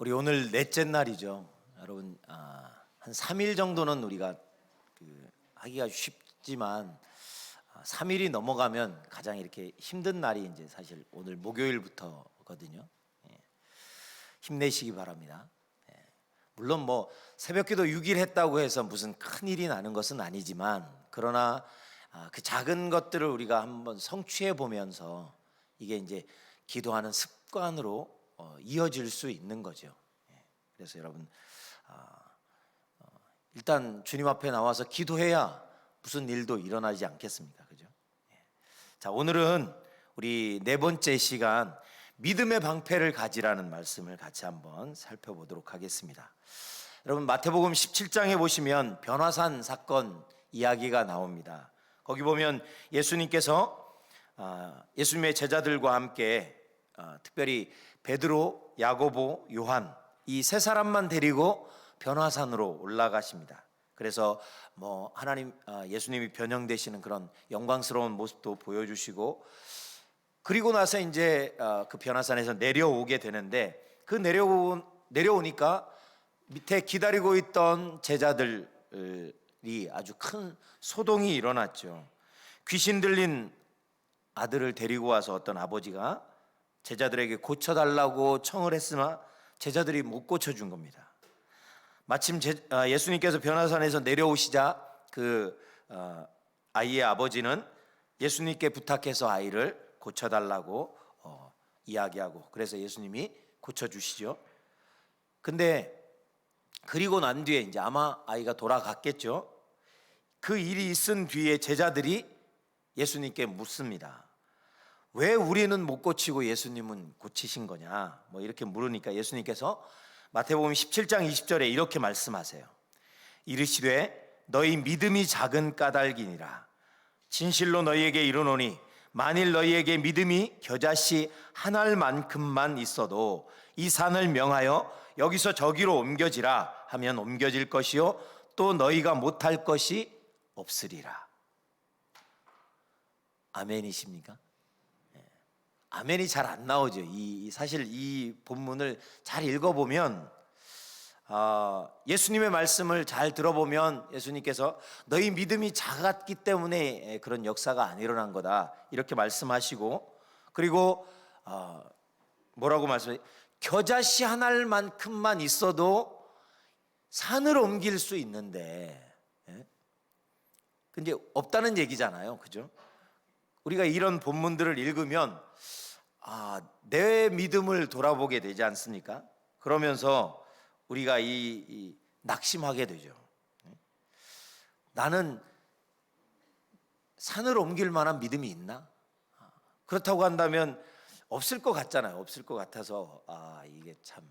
우리 오늘 넷째 날이죠. 여러분 아, 한 3일 정도는 우리가 그 하기가 쉽지만 아, 3일이 넘어가면 가장 이렇게 힘든 날이 이제 사실 오늘 목요일부터거든요. 예. 힘내시기 바랍니다. 예. 물론 뭐 새벽기도 6일 했다고 해서 무슨 큰 일이 나는 것은 아니지만 그러나 아, 그 작은 것들을 우리가 한번 성취해 보면서 이게 이제 기도하는 습관으로 어, 이어질 수 있는 거죠. 예. 그래서 여러분 아, 어, 일단 주님 앞에 나와서 기도해야 무슨 일도 일어나지 않겠습니까? 그죠? 예. 자, 오늘은 우리 네 번째 시간 믿음의 방패를 가지라는 말씀을 같이 한번 살펴보도록 하겠습니다. 여러분 마태복음 17장에 보시면 변화산 사건 이야기가 나옵니다. 거기 보면 예수님께서 아, 예수님의 제자들과 함께 아, 특별히 베드로, 야고보, 요한 이 세 사람만 데리고 변화산으로 올라가십니다. 그래서 뭐 하나님 아, 예수님이 변형되시는 그런 영광스러운 모습도 보여주시고 그리고 나서 이제 어, 그 변화산에서 내려오게 되는데 그 내려오 내려오니까 밑에 기다리고 있던 제자들이 아주 큰 소동이 일어났죠. 귀신 들린 아들을 데리고 와서 어떤 아버지가 제자들에게 고쳐달라고 청을 했으나 제자들이 못 고쳐준 겁니다. 마침 제- 아, 예수님께서 변화산에서 내려오시자 그 어, 아이의 아버지는 예수님께 부탁해서 아이를 고쳐달라고 어, 이야기하고 그래서 예수님이 고쳐주시죠. 근데 그리고 난 뒤에 이제 아마 아이가 돌아갔겠죠. 그 일이 있은 뒤에 제자들이 예수님께 묻습니다. 왜 우리는 못 고치고 예수님은 고치신 거냐? 뭐 이렇게 물으니까 예수님께서 마태복음 17장 20절에 이렇게 말씀하세요. 이르시되 너희 믿음이 작은 까닭이니라. 진실로 너희에게 이르노니 만일 너희에게 믿음이 겨자씨 한 알만큼만 있어도 이 산을 명하여 여기서 저기로 옮겨지라 하면 옮겨질 것이요 또 너희가 못할 것이 없으리라. 아멘이십니까? 예. 아멘이 잘 안 나오죠. 이 이- 사실 이 본문을 잘 읽어보면 아, 예수님의 말씀을 잘 들어보면 예수님께서 너희 믿음이 작았기 때문에 그런 역사가 안 일어난 거다 이렇게 말씀하시고 그리고 아, 뭐라고 말씀해? 겨자씨 한 알만큼만 있어도 산을 옮길 수 있는데, 예? 근데 없다는 얘기잖아요, 그죠? 우리가 이런 본문들을 읽으면 아, 내 믿음을 돌아보게 되지 않습니까? 그러면서 우리가 이, 이 낙심하게 되죠. 나는 산을 옮길 만한 믿음이 있나? 그렇다고 한다면 없을 것 같잖아요. 없을 것 같아서 아 이게 참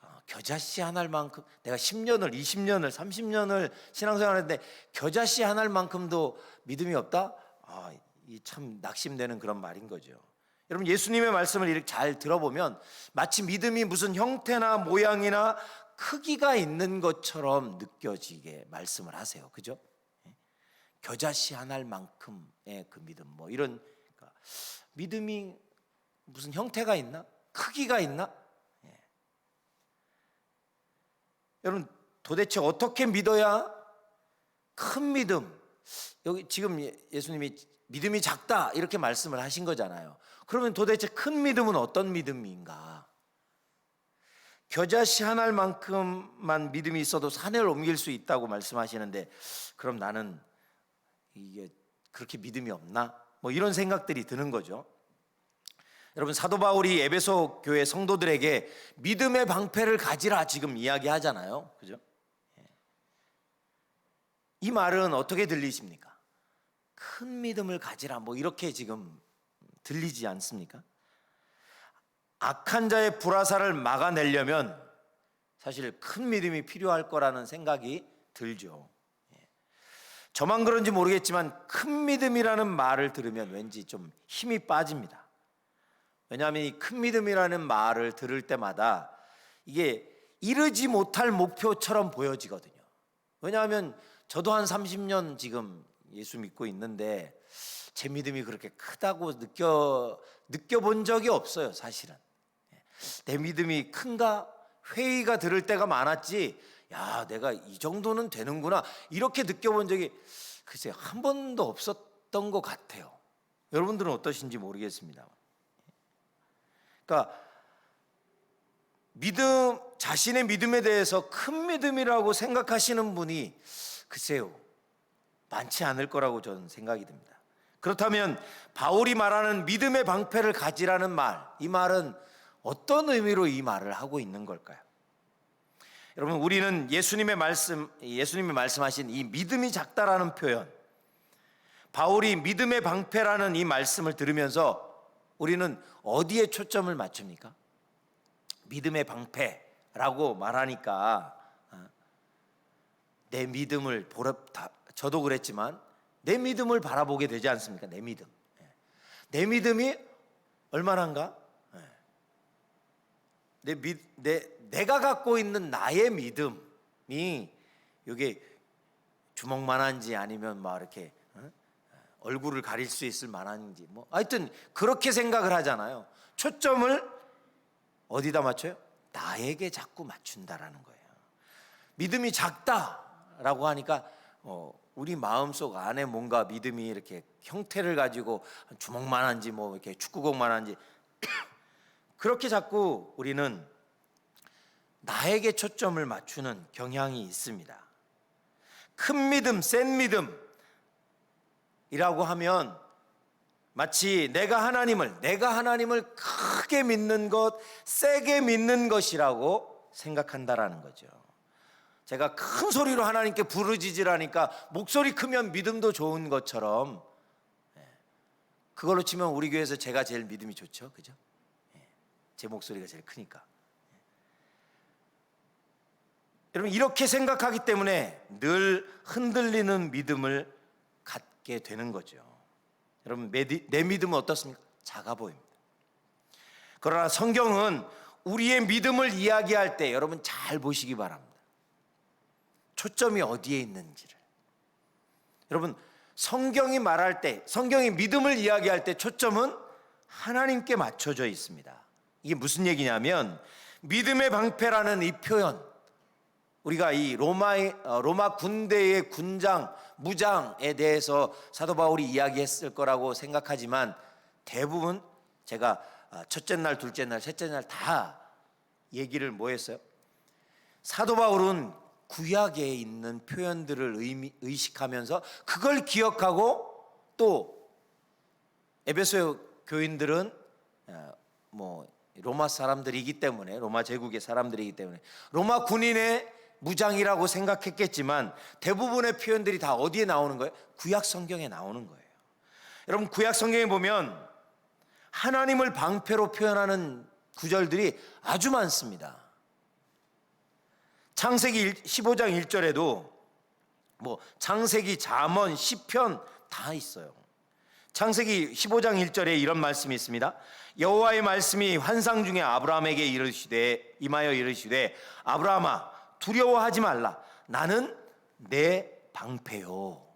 아, 겨자씨 한 알만큼 내가 10년을 20년을 30년을 신앙생활했는데 겨자씨 한 알만큼도 믿음이 없다? 아 이 참 낙심되는 그런 말인 거죠. 여러분 예수님의 말씀을 이렇게 잘 들어보면 마치 믿음이 무슨 형태나 모양이나 크기가 있는 것처럼 느껴지게 말씀을 하세요. 그죠? 예? 겨자씨 한 알만큼의 그 믿음 뭐 이런 그러니까 믿음이 무슨 형태가 있나? 크기가 있나? 예. 여러분 도대체 어떻게 믿어야 큰 믿음 여기 지금 예- 예수님이 믿음이 작다 이렇게 말씀을 하신 거잖아요. 그러면 도대체 큰 믿음은 어떤 믿음인가? 겨자씨 한 알만큼만 믿음이 있어도 산을 옮길 수 있다고 말씀하시는데 그럼 나는 이게 그렇게 믿음이 없나? 뭐 이런 생각들이 드는 거죠. 여러분 사도 바울이 에베소 교회 성도들에게 믿음의 방패를 가지라 지금 이야기하잖아요. 그죠? 예. 이 말은 어떻게 들리십니까? 큰 믿음을 가지라 뭐 이렇게 지금 들리지 않습니까? 악한 자의 불화살을 막아내려면 사실 큰 믿음이 필요할 거라는 생각이 들죠. 예. 저만 그런지 모르겠지만 큰 믿음이라는 말을 들으면 왠지 좀 힘이 빠집니다. 왜냐하면 이 큰 믿음이라는 말을 들을 때마다 이게 이르지 못할 목표처럼 보여지거든요. 왜냐하면 저도 한 30년 지금 예수 믿고 있는데 제 믿음이 그렇게 크다고 느껴 느껴본 적이 없어요, 사실은. 내 믿음이 큰가? 회의가 들을 때가 많았지. 야, 내가 이 정도는 되는구나. 이렇게 느껴본 적이 글쎄 한 번도 없었던 것 같아요. 여러분들은 어떠신지 모르겠습니다. 그러니까 믿음 자신의 믿음에 대해서 큰 믿음이라고 생각하시는 분이 글쎄요 많지 않을 거라고 저는 생각이 듭니다. 그렇다면 바울이 말하는 믿음의 방패를 가지라는 말, 이 말은 어떤 의미로 이 말을 하고 있는 걸까요? 여러분 우리는 예수님의 말씀, 예수님이 말씀하신 이 믿음이 작다라는 표현, 바울이 믿음의 방패라는 이 말씀을 들으면서 우리는 어디에 초점을 맞춥니까? 믿음의 방패라고 말하니까 어, 내 믿음을 다- 저도 그랬지만 내 믿음을 바라보게 되지 않습니까? 내 믿음. 예. 내 믿음이 얼마나인가? 예. 내 믿, 내, 내가 갖고 있는 나의 믿음이 이게 주먹만한지 아니면 막 이렇게 어? 얼굴을 가릴 수 있을 만한지 뭐 하여튼 그렇게 생각을 하잖아요. 초점을 어디다 맞춰요? 나에게 자꾸 맞춘다라는 거예요. 믿음이 작다라고 하니까 어, 우리 마음속 안에 뭔가 믿음이 이렇게 형태를 가지고 주먹만한지 뭐 이렇게 축구공만한지 그렇게 자꾸 우리는 나에게 초점을 맞추는 경향이 있습니다. 큰 믿음, 센 믿음이라고 하면 마치 내가 하나님을 내가 하나님을 크게 믿는 것, 세게 믿는 것이라고 생각한다라는 거죠. 제가 큰 소리로 하나님께 부르짖으라니까 목소리 크면 믿음도 좋은 것처럼 예, 그걸로 치면 우리 교회에서 제가 제일 믿음이 좋죠, 그죠? 예, 제 목소리가 제일 크니까. 예. 여러분 이렇게 생각하기 때문에 늘 흔들리는 믿음을 갖게 되는 거죠. 여러분 내, 내 믿음은 어떻습니까? 작아 보입니다. 그러나 성경은 우리의 믿음을 이야기할 때 여러분 잘 보시기 바랍니다. 초점이 어디에 있는지를. 여러분 성경이 말할 때 성경이 믿음을 이야기할 때 초점은 하나님께 맞춰져 있습니다. 이게 무슨 얘기냐면 믿음의 방패라는 이 표현 우리가 이 로마의 어, 로마 군대의 군장 무장에 대해서 사도 바울이 이야기했을 거라고 생각하지만 대부분 제가 아, 첫째 날, 둘째 날, 셋째 날 다 얘기를 뭐 했어요? 사도 바울은 구약에 있는 표현들을 의미, 의식하면서 그걸 기억하고 또 에베소 교인들은 어, 뭐 로마 사람들이기 때문에 로마 제국의 사람들이기 때문에 로마 군인의 무장이라고 생각했겠지만 대부분의 표현들이 다 어디에 나오는 거예요? 구약 성경에 나오는 거예요. 여러분 구약 성경에 보면 하나님을 방패로 표현하는 구절들이 아주 많습니다. 창세기 15장 1절에도 뭐 창세기 잠언 시편 다 있어요. 창세기 15장 1절에 이런 말씀이 있습니다. 여호와의 말씀이 환상 중에 아브라함에게 이르시되 임하여 이르시되 아브라함아 두려워하지 말라 나는 내 방패요.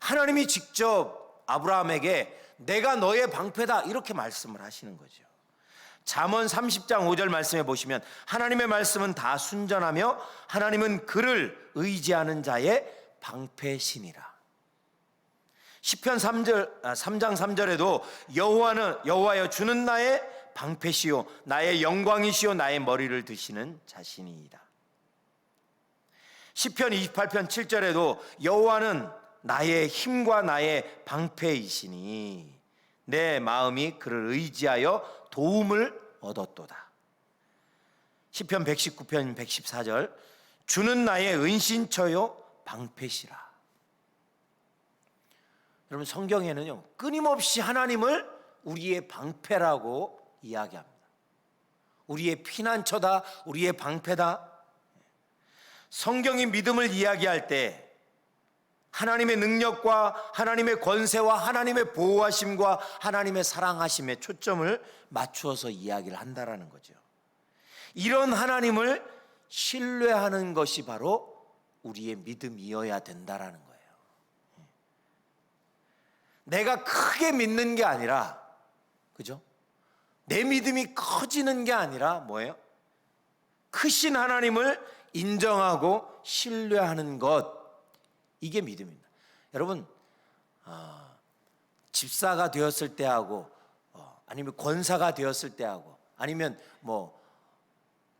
하나님이 직접 아브라함에게 내가 너의 방패다 이렇게 말씀을 하시는 거죠. 잠언 30장 5절 말씀에 보시면 하나님의 말씀은 다 순전하며 하나님은 그를 의지하는 자의 방패시니라. 시편 3절 3장 3절에도 여호와는 여호와여 주는 나의 방패시요 나의 영광이시요 나의 머리를 드시는 자신이이다. 시편 28편 7절에도 여호와는 나의 힘과 나의 방패이시니 내 마음이 그를 의지하여 도움을 얻었도다. 시편 119편 114절 주는 나의 은신처요 방패시라. 여러분 성경에는요 끊임없이 하나님을 우리의 방패라고 이야기합니다. 우리의 피난처다, 우리의 방패다. 성경이 믿음을 이야기할 때 하나님의 능력과 하나님의 권세와 하나님의 보호하심과 하나님의 사랑하심에 초점을 맞추어서 이야기를 한다라는 거죠. 이런 하나님을 신뢰하는 것이 바로 우리의 믿음이어야 된다라는 거예요. 내가 크게 믿는 게 아니라 그죠? 내 믿음이 커지는 게 아니라 뭐예요? 크신 하나님을 인정하고 신뢰하는 것 이게 믿음입니다. 여러분 아, 집사가 되었을 때하고 어, 아니면 권사가 되었을 때하고 아니면 뭐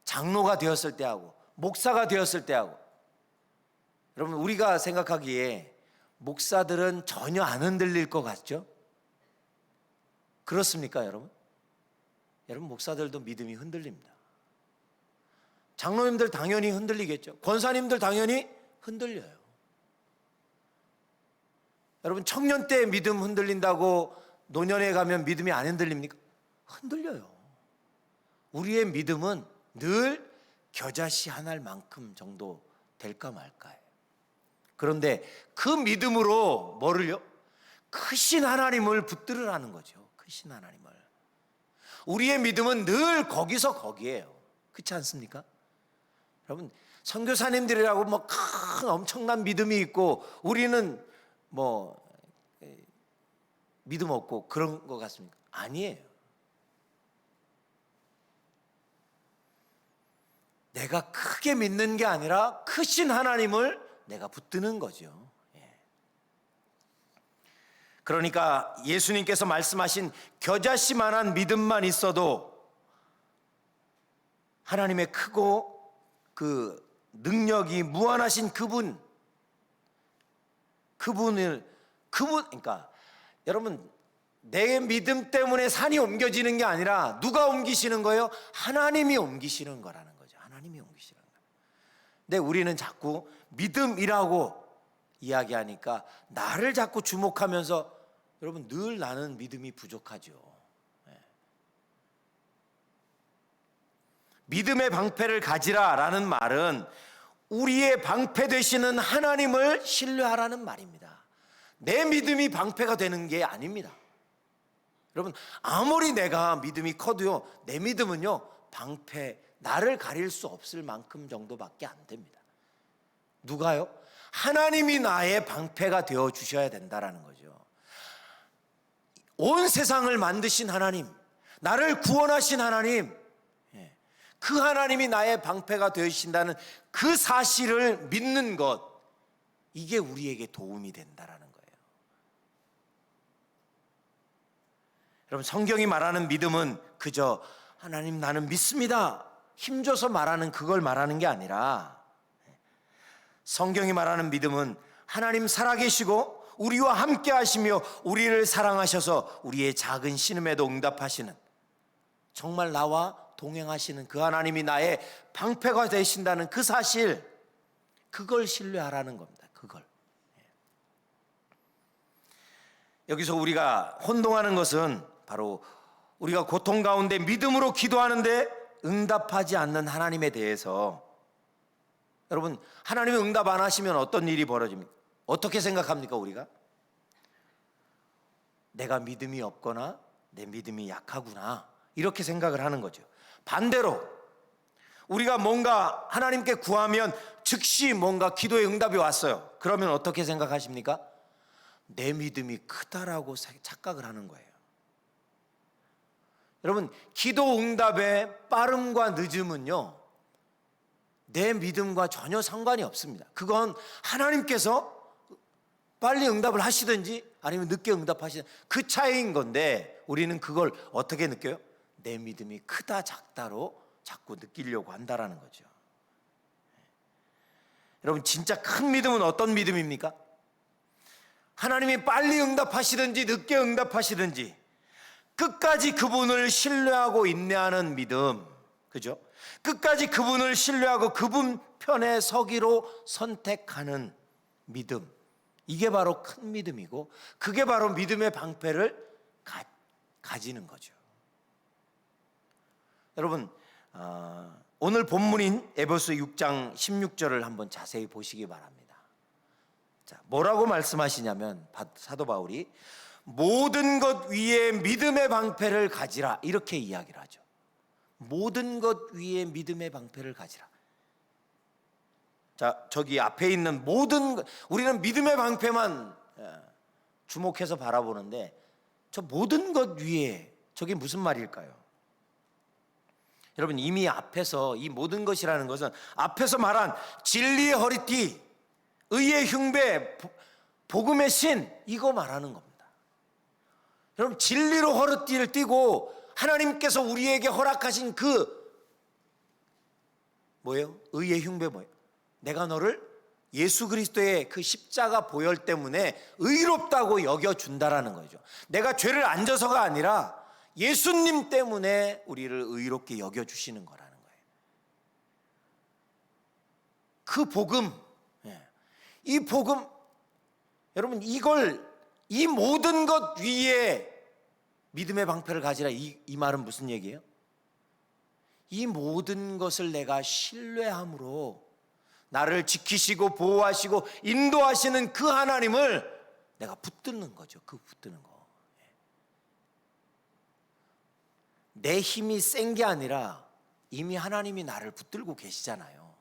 장로가 되었을 때하고 목사가 되었을 때하고 여러분 우리가 생각하기에 목사들은 전혀 안 흔들릴 것 같죠? 그렇습니까, 여러분? 여러분 목사들도 믿음이 흔들립니다. 장로님들 당연히 흔들리겠죠. 권사님들 당연히 흔들려요. 여러분 청년 때 믿음 흔들린다고 노년에 가면 믿음이 안 흔들립니까? 흔들려요. 우리의 믿음은 늘 겨자씨 한 알만큼 정도 될까 말까요. 그런데 그 믿음으로 뭐를요? 크신 하나님을 붙들으라는 거죠. 크신 하나님을. 우리의 믿음은 늘 거기서 거기에요. 그렇지 않습니까? 여러분 선교사님들이라고 뭐 큰 엄청난 믿음이 있고 우리는 뭐 에, 믿음 없고 그런 것 같습니까? 아니에요. 내가 크게 믿는 게 아니라 크신 하나님을 내가 붙드는 거죠. 예. 그러니까 예수님께서 말씀하신 겨자씨만한 믿음만 있어도 하나님의 크고 그 능력이 무한하신 그분 그분을 그분 그러니까 여러분 내 믿음 때문에 산이 옮겨지는 게 아니라 누가 옮기시는 거예요? 하나님이 옮기시는 거라는 거죠. 하나님이 옮기시는 거예요. 근데 우리는 자꾸 믿음이라고 이야기하니까 나를 자꾸 주목하면서 여러분 늘 나는 믿음이 부족하죠. 예. 믿음의 방패를 가지라 라는 말은 우리의 방패 되시는 하나님을 신뢰하라는 말입니다. 내 믿음이 방패가 되는 게 아닙니다. 여러분 아무리 내가 믿음이 커도요 내 믿음은요 방패 나를 가릴 수 없을 만큼 정도밖에 안 됩니다. 누가요? 하나님이 나의 방패가 되어 주셔야 된다라는 거죠. 온 세상을 만드신 하나님, 나를 구원하신 하나님, 예, 그 하나님이 나의 방패가 되신다는 그 사실을 믿는 것, 이게 우리에게 도움이 된다라는 거예요. 여러분 성경이 말하는 믿음은 그저 하나님 나는 믿습니다. 힘줘서 말하는 그걸 말하는 게 아니라 성경이 말하는 믿음은 하나님 살아계시고 우리와 함께 하시며 우리를 사랑하셔서 우리의 작은 신음에도 응답하시는 정말 나와 동행하시는 그 하나님이 나의 방패가 되신다는 그 사실 그걸 신뢰하라는 겁니다. 그걸. 여기서 우리가 혼동하는 것은 바로 우리가 고통 가운데 믿음으로 기도하는데 응답하지 않는 하나님에 대해서 여러분 하나님이 응답 안 하시면 어떤 일이 벌어집니까? 어떻게 생각합니까 우리가? 내가 믿음이 없거나 내 믿음이 약하구나 이렇게 생각을 하는 거죠. 반대로 우리가 뭔가 하나님께 구하면 즉시 뭔가 기도의 응답이 왔어요. 그러면 어떻게 생각하십니까? 내 믿음이 크다라고 착각을 하는 거예요. 여러분, 기도 응답의 빠름과 늦음은요, 내 믿음과 전혀 상관이 없습니다. 그건 하나님께서 빨리 응답을 하시든지 아니면 늦게 응답하시든 그 차이인 건데 우리는 그걸 어떻게 느껴요? 내 믿음이 크다 작다로 자꾸 느끼려고 한다라는 거죠. 여러분 진짜 큰 믿음은 어떤 믿음입니까? 하나님이 빨리 응답하시든지 늦게 응답하시든지 끝까지 그분을 신뢰하고 인내하는 믿음. 그죠? 끝까지 그분을 신뢰하고 그분 편에 서기로 선택하는 믿음. 이게 바로 큰 믿음이고 그게 바로 믿음의 방패를 가, 가지는 거죠. 여러분 어, 오늘 본문인 에베소 6장 16절을 한번 자세히 보시기 바랍니다. 자, 뭐라고 말씀하시냐면 사도 바울이 모든 것 위에 믿음의 방패를 가지라 이렇게 이야기를 하죠. 모든 것 위에 믿음의 방패를 가지라. 자, 저기 앞에 있는 모든 우리는 믿음의 방패만 예, 주목해서 바라보는데 저 모든 것 위에 저게 무슨 말일까요? 여러분 이미 앞에서 이 모든 것이라는 것은 앞에서 말한 진리의 허리띠, 의의 흉배, 보- 복음의 신 이거 말하는 겁니다. 여러분 진리로 허리띠를 띠고 하나님께서 우리에게 허락하신 그 뭐예요? 의의 흉배 뭐예요? 내가 너를 예수 그리스도의 그 십자가 보혈 때문에 의롭다고 여겨 준다라는 거죠. 내가 죄를 안 져서가 아니라 예수님 때문에 우리를 의롭게 여겨 주시는 거라는 거예요. 그 복음, 예. 이 복음, 여러분 이걸 이 모든 것 위에 믿음의 방패를 가지라 이, 이 말은 무슨 얘기예요? 이 모든 것을 내가 신뢰함으로 나를 지키시고 보호하시고 인도하시는 그 하나님을 내가 붙드는 거죠. 그 붙드는 거. 내 힘이 센 게 아니라 이미 하나님이 나를 붙들고 계시잖아요.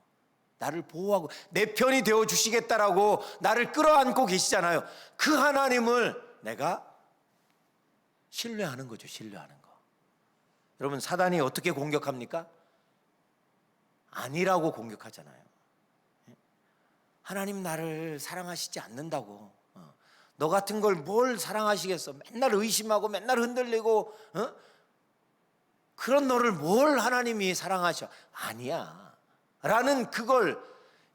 나를 보호하고 내 편이 되어 주시겠다라고 나를 끌어안고 계시잖아요. 그 하나님을 내가 신뢰하는 거죠. 신뢰하는 거. 여러분 사단이 어떻게 공격합니까? 아니라고 공격하잖아요. 하나님 나를 사랑하시지 않는다고. 어. 너 같은 걸 뭘 사랑하시겠어? 맨날 의심하고 맨날 흔들리고 어? 그런 너를 뭘 하나님이 사랑하셔? 아니야. 라는 그걸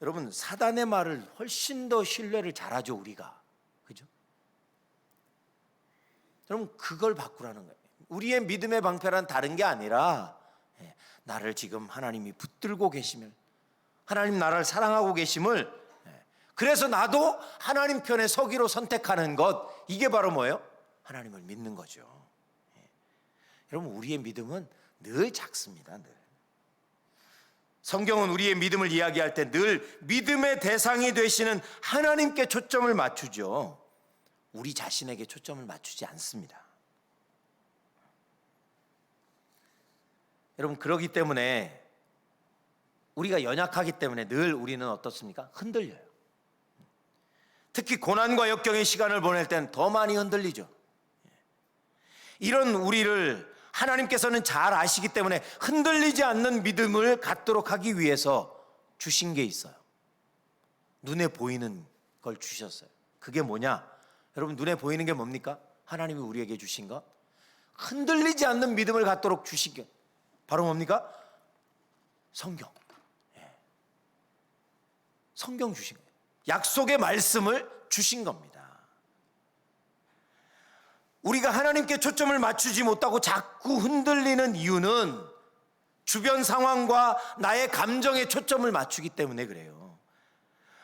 여러분 사단의 말을 훨씬 더 신뢰를 잘하죠 우리가. 그죠? 여러분 그걸 바꾸라는 거예요. 우리의 믿음의 방패란 다른 게 아니라 예, 나를 지금 하나님이 붙들고 계심을 하나님 나를 사랑하고 계심을 예, 그래서 나도 하나님 편에 서기로 선택하는 것 이게 바로 뭐예요? 하나님을 믿는 거죠. 예. 여러분 우리의 믿음은 늘 작습니다. 늘. 성경은 우리의 믿음을 이야기할 때 늘 믿음의 대상이 되시는 하나님께 초점을 맞추죠. 우리 자신에게 초점을 맞추지 않습니다. 여러분 그러기 때문에 우리가 연약하기 때문에 늘 우리는 어떻습니까? 흔들려요. 특히 고난과 역경의 시간을 보낼 땐 더 많이 흔들리죠. 이런 우리를 하나님께서는 잘 아시기 때문에 흔들리지 않는 믿음을 갖도록 하기 위해서 주신 게 있어요. 눈에 보이는 걸 주셨어요. 그게 뭐냐? 여러분 눈에 보이는 게 뭡니까? 하나님이 우리에게 주신 것. 흔들리지 않는 믿음을 갖도록 주신 게 바로 뭡니까? 성경. 예. 성경 주신 거예요. 약속의 말씀을 주신 겁니다. 우리가 하나님께 초점을 맞추지 못하고 자꾸 흔들리는 이유는 주변 상황과 나의 감정에 초점을 맞추기 때문에 그래요.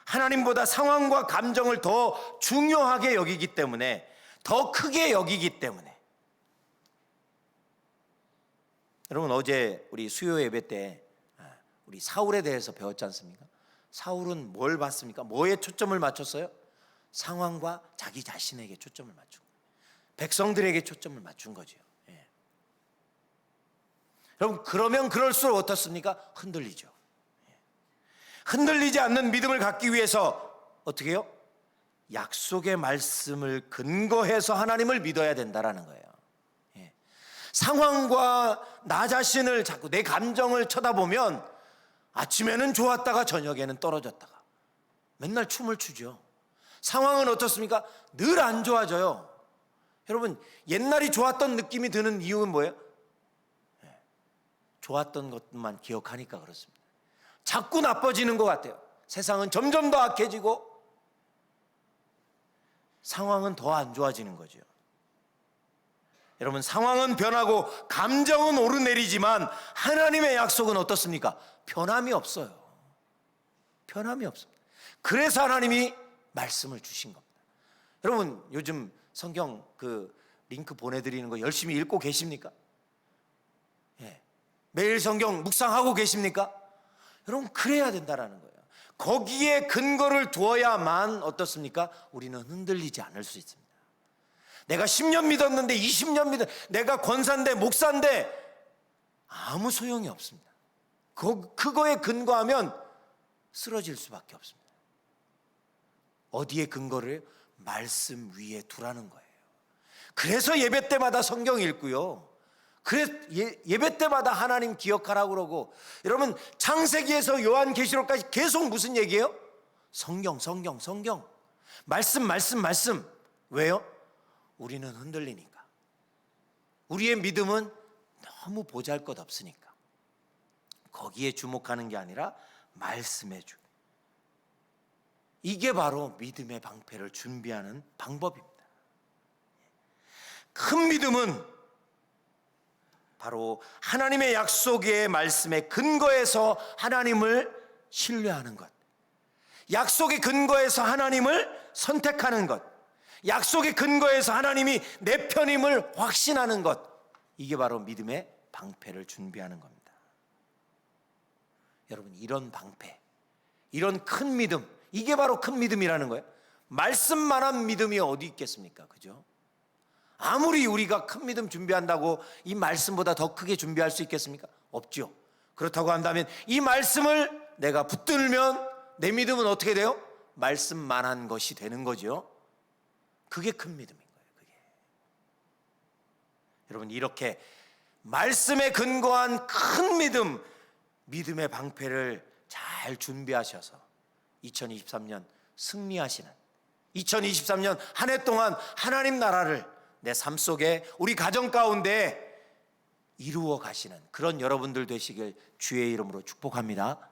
하나님보다 상황과 감정을 더 중요하게 여기기 때문에 더 크게 여기기 때문에 여러분 어제 우리 수요 예배 때 아, 우리 사울에 대해서 배웠지 않습니까? 사울은 뭘 봤습니까? 뭐에 초점을 맞췄어요? 상황과 자기 자신에게 초점을 거예요. 백성들에게 초점을 맞춘 거죠. 예. 여러분 그러면 그럴수록 어떻습니까? 흔들리죠. 예. 흔들리지 않는 믿음을 갖기 위해서 어떻게 해요? 약속의 말씀을 근거해서 하나님을 믿어야 된다라는 거예요. 예. 상황과 나 자신을 자꾸 내 감정을 쳐다보면 아침에는 좋았다가 저녁에는 떨어졌다가 맨날 춤을 추죠. 상황은 어떻습니까? 늘 안 좋아져요. 여러분 옛날이 좋았던 느낌이 드는 이유는 뭐예요? 예. 좋았던 것만 기억하니까 그렇습니다. 자꾸 나빠지는 것 같아요. 세상은 점점 더 악해지고 상황은 더 안 좋아지는 거죠. 여러분 상황은 변하고 감정은 오르내리지만 하나님의 약속은 어떻습니까? 변함이 없어요. 변함이 없습니다. 그래서 하나님이 말씀을 주신 겁니다. 여러분 요즘 성경 그 링크 보내드리는 거 열심히 읽고 계십니까? 예. 매일 성경 묵상하고 계십니까? 여러분 그래야 된다라는 거예요. 거기에 근거를 두어야만 어떻습니까? 우리는 흔들리지 않을 수 있습니다. 내가 10년 믿었는데 20년 믿었 내가 권사인데 목사인데 아무 소용이 없습니다. 그, 그거에 근거하면 쓰러질 수밖에 없습니다. 어디에 근거를? 말씀 위에 두라는 거예요. 그래서 예배 때마다 성경 읽고요. 그래 예, 예배 때마다 하나님 기억하라고 그러고 여러분 창세기에서 요한계시록까지 계속 무슨 얘기예요? 성경 성경 성경 말씀 말씀 말씀 왜요? 우리는 흔들리니까 우리의 믿음은 너무 보잘것없으니까 거기에 주목하는 게 아니라 말씀에 주 이게 바로 믿음의 방패를 준비하는 방법입니다. 큰 믿음은 바로 하나님의 약속의 말씀에 근거해서 하나님을 신뢰하는 것. 약속의 근거에서 하나님을 선택하는 것. 약속의 근거에서 하나님이 내 편임을 확신하는 것. 이게 바로 믿음의 방패를 준비하는 겁니다. 여러분, 이런 방패, 이런 큰 믿음, 이게 바로 큰 믿음이라는 거예요. 말씀만한 믿음이 어디 있겠습니까? 그죠? 아무리 우리가 큰 믿음 준비한다고 이 말씀보다 더 크게 준비할 수 있겠습니까? 없죠. 그렇다고 한다면 이 말씀을 내가 붙들면 내 믿음은 어떻게 돼요? 말씀만한 것이 되는 거죠. 그게 큰 믿음인 거예요. 그게. 여러분 이렇게 말씀에 근거한 큰 믿음, 믿음의 방패를 잘 준비하셔서 2023년 승리하시는 2023년 한 해 동안 하나님 나라를 내 삶 속에 우리 가정 가운데 이루어 가시는 그런 여러분들 되시길 주의 이름으로 축복합니다.